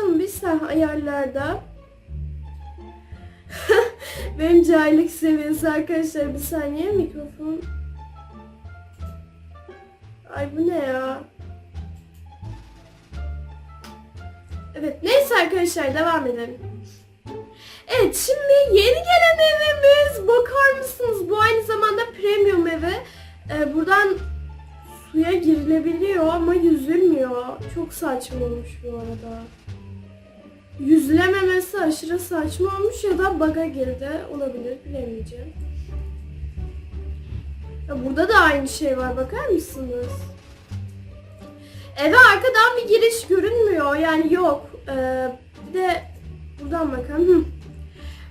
sesini bir saniye ayarlarda. Benim cahillik seviyesi arkadaşlar bir saniye mikrofon. Ay bu ne ya? Evet neyse arkadaşlar devam edelim. Evet şimdi yeni gelen evimiz bakar mısınız? Bu aynı zamanda premium evi. Ee, buradan suya girilebiliyor ama yüzülmüyor. Çok saçma olmuş bu arada. Yüzülememesi aşırı saçma olmuş ya da bug'a girdi. Olabilir bilemeyeceğim. Ya burada da aynı şey var bakar mısınız? Eve arkadan bir giriş görünmüyor yani yok. Ee, bir de buradan bakalım.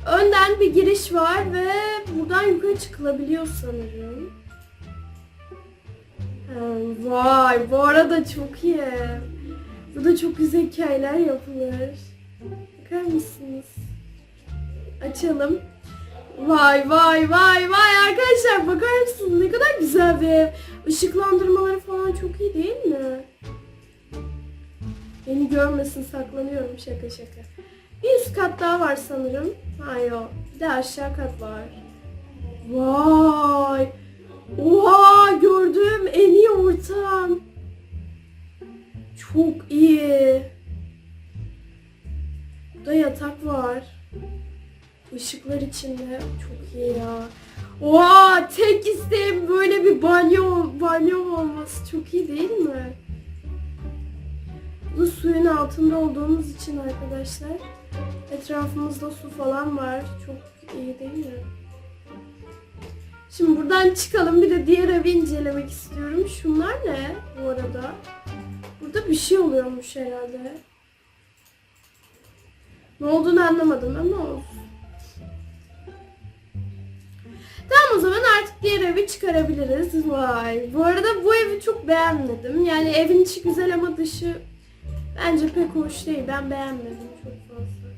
Önden bir giriş var ve buradan yukarı çıkılabiliyor sanırım. Vay bu arada çok iyi. Burada çok güzel hikayeler yapılır. Bakar mısınız? Açalım. Vay vay vay vay arkadaşlar bakar mısınız ne kadar güzel bir ev. Işıklandırmaları falan çok iyi değil mi? Beni görmesin saklanıyorum şaka şaka. Bir üst kat daha var sanırım. Ha yok. Bir de aşağı kat var. Vay. Oha gördüğüm en iyi ortam. Çok iyi. Burada yatak var. Işıklar içinde. Çok iyi ya. Oha tek isteğim böyle bir banyo, banyo olması. Çok iyi değil mi? Bu suyun altında olduğumuz için arkadaşlar etrafımızda su falan var. Çok iyi değil mi? Şimdi buradan çıkalım. Bir de diğer evi incelemek istiyorum. Şunlar ne bu arada? Burada bir şey oluyormuş herhalde. Ne olduğunu anlamadım ama olsun. Tamam o zaman artık diğer evi çıkarabiliriz. Vay. Bu arada bu evi çok beğenmedim. Yani evin içi güzel ama dışı bence pek hoş değil. Ben beğenmedim çok fazla.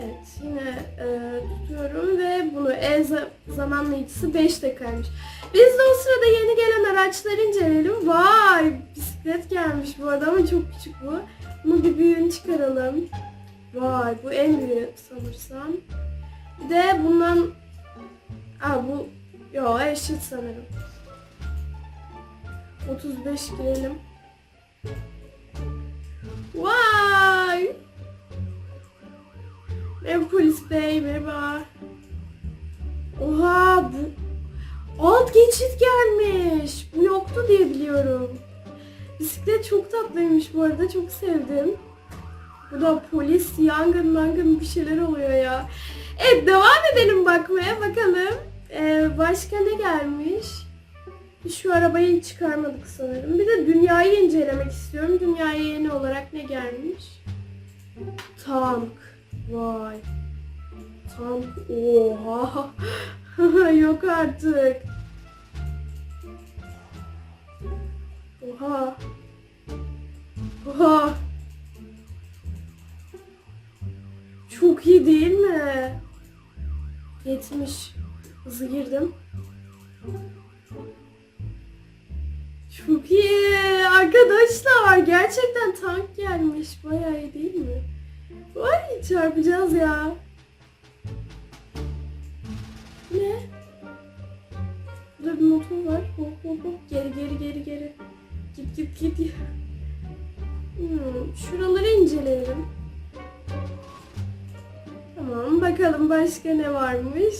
Evet yine e, tutuyorum ve bunu e za- zamanlayıcısı 5 dakikaymış. Biz de o sırada yeni gelen araçları inceleyelim. Vay bisiklet gelmiş bu arada ama çok küçük bu. Bunu bir büyüğünü çıkaralım. Vay bu en büyüğü sanırsam. Bir de bundan... Aa bu... Yo eşit sanırım. 35 girelim. Vay! Merhaba polis bey, merhaba. Oha bu... Alt geçit gelmiş. Bu yoktu diye biliyorum. Bisiklet çok tatlıymış bu arada, çok sevdim. Bu da polis, yangın mangın bir şeyler oluyor ya. Evet devam edelim bakmaya bakalım. Ee, başka ne gelmiş? Şu arabayı çıkarmadık sanırım. Bir de dünyayı incelemek istiyorum. Dünyaya yeni olarak ne gelmiş? Tank. Vay. Tank. Oha. Yok artık. Oha. Oha. Çok iyi değil mi? 70. Hızlı girdim. Çok iyi arkadaşlar. Gerçekten tank gelmiş. Bayağı iyi değil mi? Vay çarpacağız ya. Ne? Burada bir motor var. Hop hop hop. Git git git. Hmm, şuraları inceleyelim. Tamam bakalım başka ne varmış.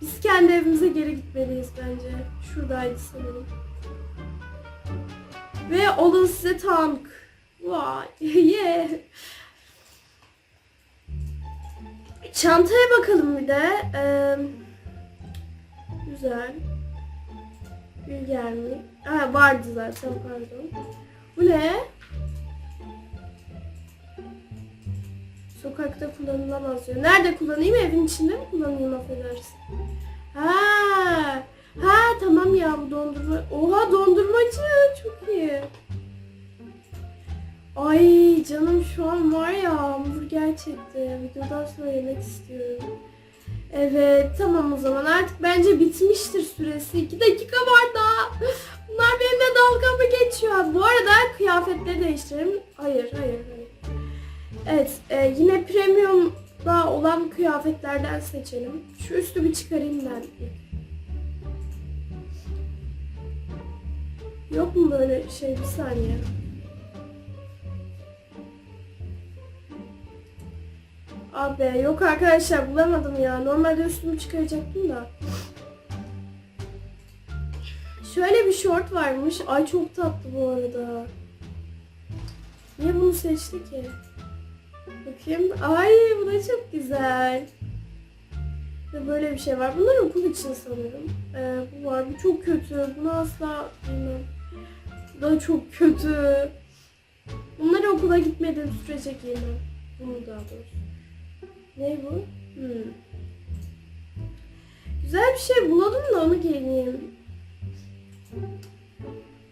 Biz kendi evimize geri gitmeliyiz bence. Şuradaydı sanırım. Ve olun size tank. Vay. Yeah. Çantaya bakalım bir de. Ee, güzel. Gülger mi? Ha vardı zaten pardon. Bu ne? Sokakta kullanılamaz diyor. Nerede kullanayım? Evin içinde mi kullanayım affedersin? Ha, ha tamam ya bu dondurma. Oha dondurmacı çok iyi. Ay canım şu an var ya hamburger çekti. Videodan sonra yemek istiyorum. Evet tamam o zaman artık bence bitmiştir süresi. 2 dakika var daha. Bunlar benimle dalga mı geçiyor? Bu arada kıyafetleri değiştirelim. Hayır hayır hayır. Evet e, yine premiumda olan kıyafetlerden seçelim. Şu üstü bir çıkarayım ben. Yok mu böyle şey bir saniye. Abi yok arkadaşlar bulamadım ya. Normalde üstümü çıkaracaktım da. Şöyle bir short varmış. Ay çok tatlı bu arada. Niye bunu seçti ki? Bakayım. Ay bu da çok güzel. Ve böyle bir şey var. Bunlar okul için sanırım. Ee, bu var. Bu çok kötü. Bunu asla bilmem. Bu da çok kötü. Bunları okula gitmediğim sürece giymem. Bunu daha doğrusu. Ne bu? Hmm. Güzel bir şey bulalım da onu giyeyim.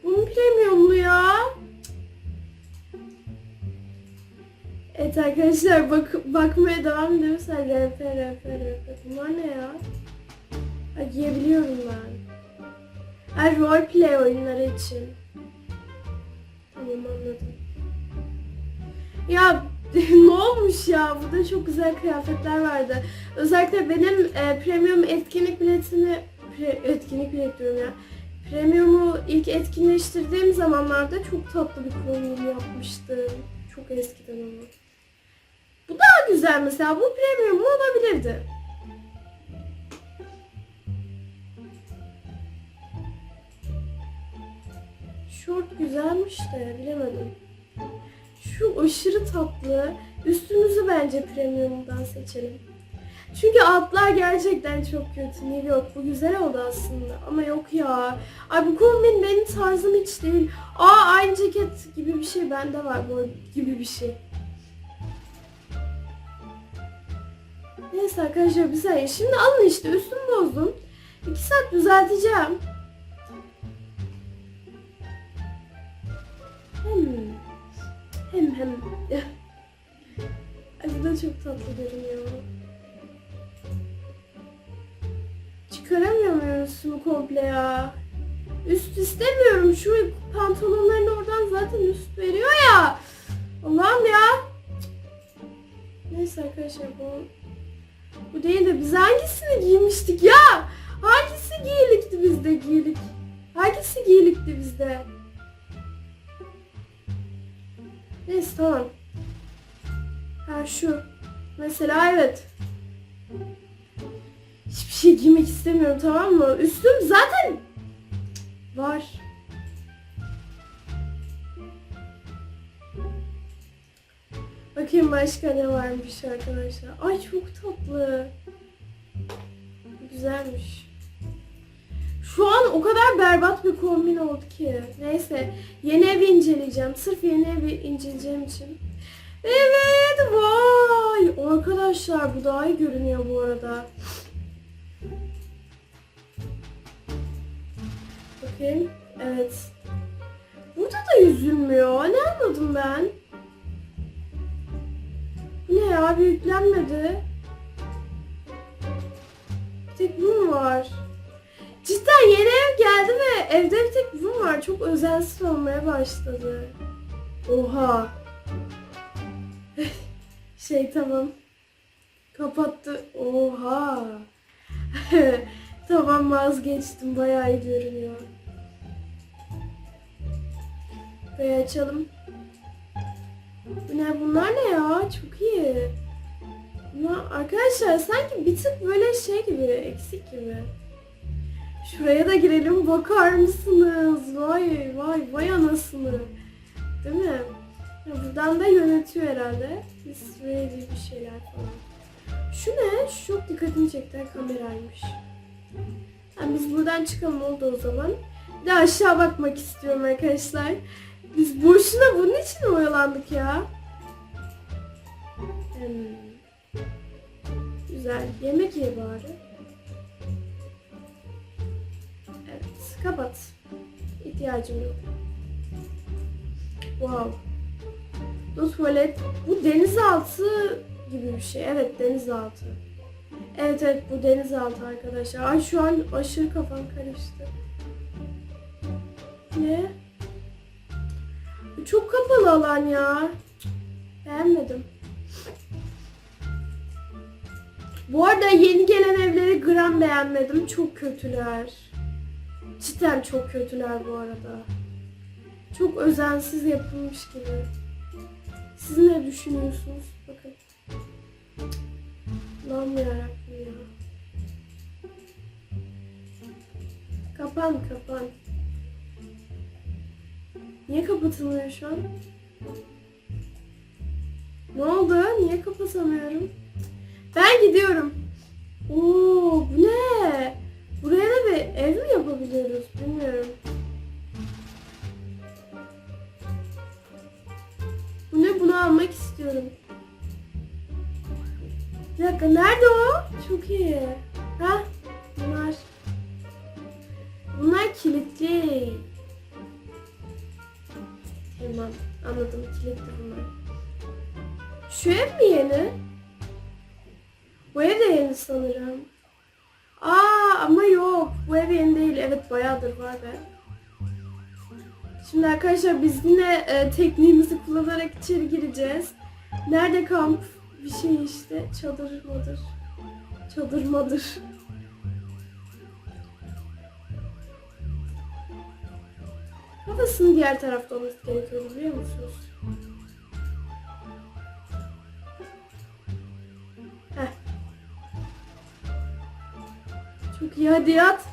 Bunun premiumlu ya. Evet arkadaşlar bak bakmaya devam ediyoruz. RP RP RP. Bunlar ne ya? Ha, giyebiliyorum ben. Ha, roleplay oyunları için. Tamam anladım. Ya ne olmuş ya? Burada çok güzel kıyafetler vardı. Özellikle benim e, premium etkinlik biletini pre- etkinlik bilet diyorum ya. Premium'u ilk etkinleştirdiğim zamanlarda çok tatlı bir kombin yapmıştım. Çok eskiden ama. Bu daha güzel mesela. Bu premium olabilirdi. Şort güzelmiş de bilemedim. Şu aşırı tatlı. Üstümüzü bence premium'dan seçelim. Çünkü altlar gerçekten çok kötü. New York bu güzel oldu aslında ama yok ya. Ay bu kombin benim tarzım hiç değil. Aa aynı ceket gibi bir şey bende var bu gibi bir şey. Neyse arkadaşlar bir saniye. Şimdi alın işte üstümü bozdum. 2 saat düzelteceğim. Hem hem. Ay bu da çok tatlı görünüyor. Çıkaramıyor muyum komple ya? Üst istemiyorum. Şu pantolonların oradan zaten üst veriyor ya. Allah'ım ya. Neyse arkadaşlar bu bu değil de biz hangisini giymiştik ya? Hangisi giyilikti bizde giyilik? Hangisi giyilikti bizde? Neyse tamam. Ha şu. Mesela evet. Hiçbir şey giymek istemiyorum tamam mı? Üstüm zaten var. Bakayım başka ne varmış arkadaşlar. Ay çok tatlı. Güzelmiş. Şu an o kadar berbat bir kombin oldu ki. Neyse yeni evi inceleyeceğim. Sırf yeni evi inceleyeceğim için. Evet vay. Arkadaşlar bu daha iyi görünüyor bu arada. Bakayım. Evet. Burada da yüzülmüyor. Ne anladım ben? Ne ya? Bir yüklenmedi. Bir tek bu mu var? Cidden yeni ev geldi ve evde bir tek mu var? Çok özensiz olmaya başladı. Oha. şey tamam. Kapattı. Oha. tamam vazgeçtim. Bayağı iyi görünüyor. Burayı açalım. Ne? Bunlar ne ya? Çok iyi. Bunlar, arkadaşlar sanki bir tık böyle şey gibi, eksik gibi. Şuraya da girelim. Bakar mısınız? Vay vay vay anasını. Değil mi? Ya buradan da yönetiyor herhalde. Ready bir şeyler falan. Şu ne? Şu çok dikkatimi çekti. Kameraymış. Yani biz buradan çıkalım oldu o zaman. Bir de aşağı bakmak istiyorum arkadaşlar. Biz boşuna bunun için oyalandık ya? Hmm. Güzel. Yemek ye bari. Kapat. İhtiyacım yok. Wow. Bu tuvalet. Bu denizaltı gibi bir şey. Evet denizaltı. Evet evet bu denizaltı arkadaşlar. Ay şu an aşırı kafam karıştı. Ne? Çok kapalı alan ya. Beğenmedim. Bu arada yeni gelen evleri gram beğenmedim. Çok kötüler. Cidden çok kötüler bu arada. Çok özensiz yapılmış gibi. Siz ne düşünüyorsunuz? Bakın. Lan yarabbim ya. Kapan kapan. Niye kapatılmıyor şu an? Ne oldu? Niye kapatamıyorum? Ben gidiyorum. Oo, bu ne? Yapabiliyoruz? Bilmiyorum. Bu ne? Bunu almak istiyorum. Bir dakika nerede o? Çok iyi. Ha? Bunlar. Bunlar kilitli. Tamam anladım kilitli bunlar. Şu ev mi yeni? Bu ev de yeni sanırım. Aa ama yok. Bu ev yeni değil. Evet bayağıdır var be. Şimdi arkadaşlar biz yine e, tekniğimizi kullanarak içeri gireceğiz. Nerede kamp? Bir şey işte. Çadır madır. Çadır madır. Kafasının diğer tarafta olması gerekiyor biliyor musunuz? Heh. Çok iyi hadi yat.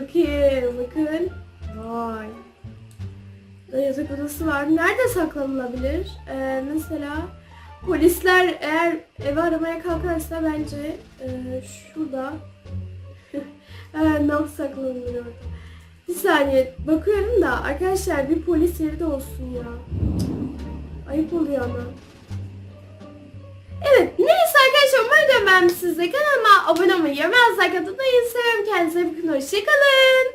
Çok iyi bakın. Vay. Yatak odası var. Nerede saklanılabilir? Ee, mesela polisler eğer evi aramaya kalkarsa bence e, şurada nam saklanılır orada. Bir saniye bakıyorum da arkadaşlar bir polis yeri de olsun ya. Ayıp oluyor ama. Evet umarım beğenmişsinizdir. Kanalıma abone olmayı, yorumlar like atmayı seviyorum. Kendinize bakın. Hoşçakalın.